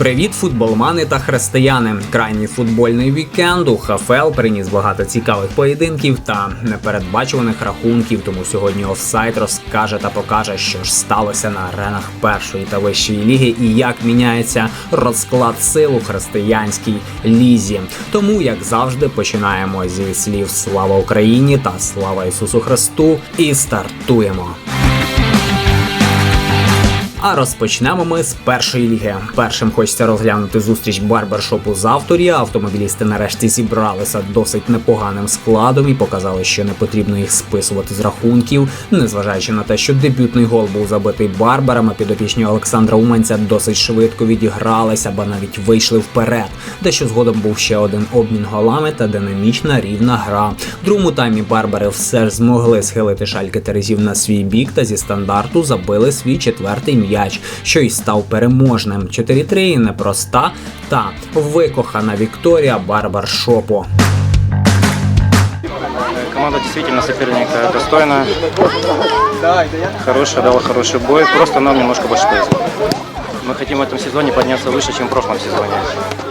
Привіт, футболмани та християни! Крайній футбольний вікенд у ХФЛ приніс багато цікавих поєдинків та непередбачуваних рахунків. Тому сьогодні офсайт розкаже та покаже, що ж сталося на аренах першої та вищої ліги і як міняється розклад сил у християнській лізі. Тому, як завжди, починаємо зі слів Слава Україні та слава Ісусу Христу і стартуємо. А розпочнемо ми з першої ліги. Першим хочеться розглянути зустріч барбершопу з авторія. Автомобілісти нарешті зібралися досить непоганим складом і показали, що не потрібно їх списувати з рахунків, незважаючи на те, що дебютний гол був забитий барбарами. Підопічні Олександра Уманця досить швидко відігралися, ба навіть вийшли вперед. Дещо згодом був ще один обмін голами та динамічна рівна гра. В другому таймі барбари все ж змогли схилити шальки терезів на свій бік та зі стандарту забили свій четвертий м'яч, що й став переможним. 4-3 непроста та викохана Вікторія барбаршопу. Команда действительно соперника достойная, хорошая, дала хороший бой, просто нам немножко больше повезло. Мы хотим в этом сезоне подняться выше, чем в прошлом сезоне.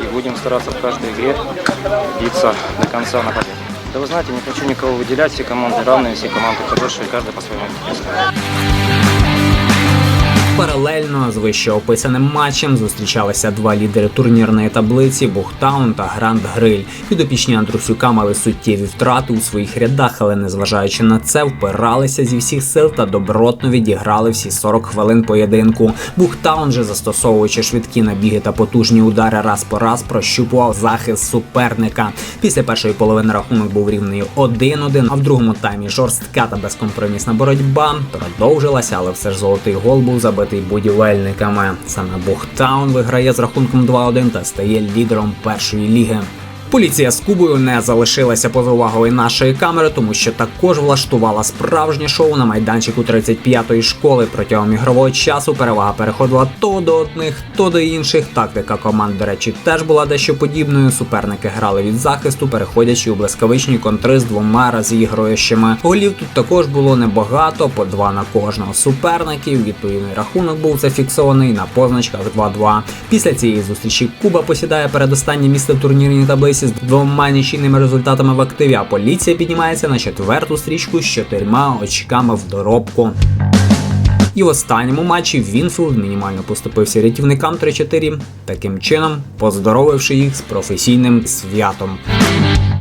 И будем стараться в каждой игре биться до конца на победу. Да вы знаете, не хочу никого выделять, все команды равные, все команды хорошие, каждая по-своему. Паралельно з вищеописаним матчем зустрічалися два лідери турнірної таблиці Бухтаун та Гранд Гриль. Підопічні Андрусюка мали суттєві втрати у своїх рядах, але незважаючи на це, впиралися зі всіх сил та добротно відіграли всі 40 хвилин поєдинку. Бухтаун же застосовуючи швидкі набіги та потужні удари раз по раз прощупував захист суперника. Після першої половини рахунок був рівний 1-1, а в другому таймі жорстка та безкомпромісна боротьба продовжилася, але все ж золотий гол був забитий будівельниками. Саме Бухтаун виграє з рахунком 2-1 та стає лідером першої ліги. Поліція з Кубою не залишилася поза увагою нашої камери, тому що також влаштувала справжнє шоу на майданчику 35-ї школи. Протягом ігрового часу перевага переходила то до одних, то до інших. Тактика команд, до речі, теж була дещо подібною. Суперники грали від захисту, переходячи у блискавичні контри з двома розігруючими. Голів тут також було небагато, по два на кожного суперників. Відповідний рахунок був зафіксований на позначках 2-2. Після цієї зустрічі Куба посідає передостаннє місце в турнірній таблиці з двома нічийними результатами в активі. А поліція піднімається на четверту стрічку з чотирма очками в доробку. І в останньому матчі Вінфілд мінімально поступився рятівникам 3-4, таким чином поздоровивши їх з професійним святом.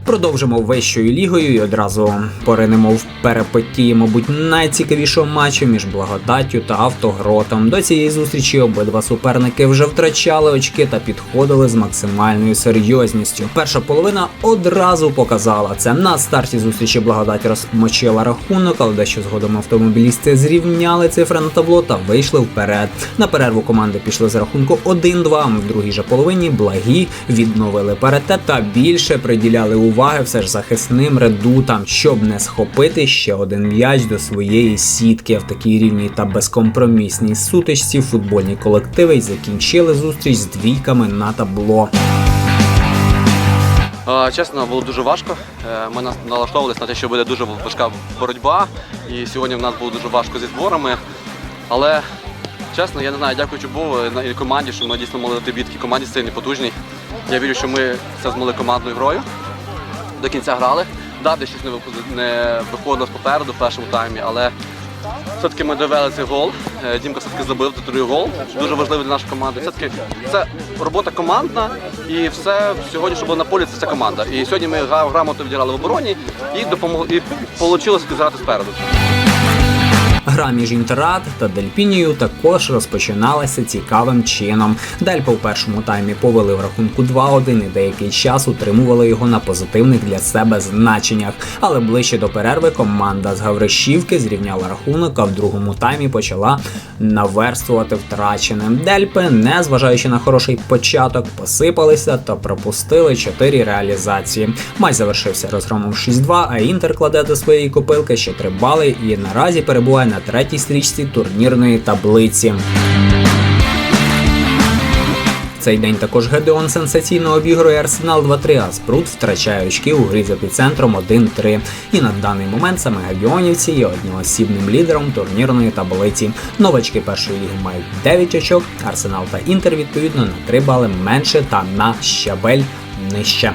Продовжимо вищою лігою і одразу поринемо в перепитті, мабуть, найцікавішого матчу між благодаттю та автогротом. До цієї зустрічі обидва суперники вже втрачали очки та підходили з максимальною серйозністю. Перша половина одразу показала це. На старті зустрічі благодать розмочила рахунок, але дещо згодом автомобілісти зрівняли цифри на табло та вийшли вперед. На перерву команди пішли з рахунку 1-2. В другій же половині благі відновили паритет та більше приділяли уваги все ж захисним редутам, щоб не схопити ще один м'яч до своєї сітки в такій рівній та безкомпромісній сутичці. Футбольні колективи й закінчили зустріч з двійками на табло. Е, Чесно, було дуже важко. Е, Ми налаштовувалися на те, що буде дуже важка боротьба. І сьогодні в нас було дуже важко зі зборами. Але чесно, я не знаю, дякуючи Богу на- і команді, що ми дійсно могли дати бій команді сильній, потужній. Я вірю, що ми це змогли командною грою. До кінця грали. Да, де щось не виходило- попереду в першому таймі, але все-таки ми довели цей гол. Е, Дімка все-таки забив другий гол. Дуже важливий для нашої команди. Все-таки це робота командна і все сьогодні, що було на полі, це вся команда. І сьогодні ми гра- грамотно відіграли в обороні і допомогли і вийшло зіграти спереду. Гра між Інтерат та Дельпінією також розпочиналася цікавим чином. Дельпа у першому таймі повели в рахунку 2-1 і деякий час утримували його на позитивних для себе значеннях. Але ближче до перерви команда з Гавришівки зрівняла рахунок, а в другому таймі почала наверстувати втраченим. Дельпи, не зважаючи на хороший початок, посипалися та пропустили 4 реалізації. Матч завершився розгромом 6-2, а Інтер кладе до своєї копилки ще 3 бали і наразі перебуває на третій стрічці турнірної таблиці. В цей день також Гедеон сенсаційно обігрує Арсенал 2-3, а Спрут втрачає очки у грі з епіцентром 1-3. І на даний момент саме Габіонівці є одноосібним лідером турнірної таблиці. Новачки першої ліги мають 9 очок, Арсенал та Інтер відповідно на 3 бали менше та на щабель нижче.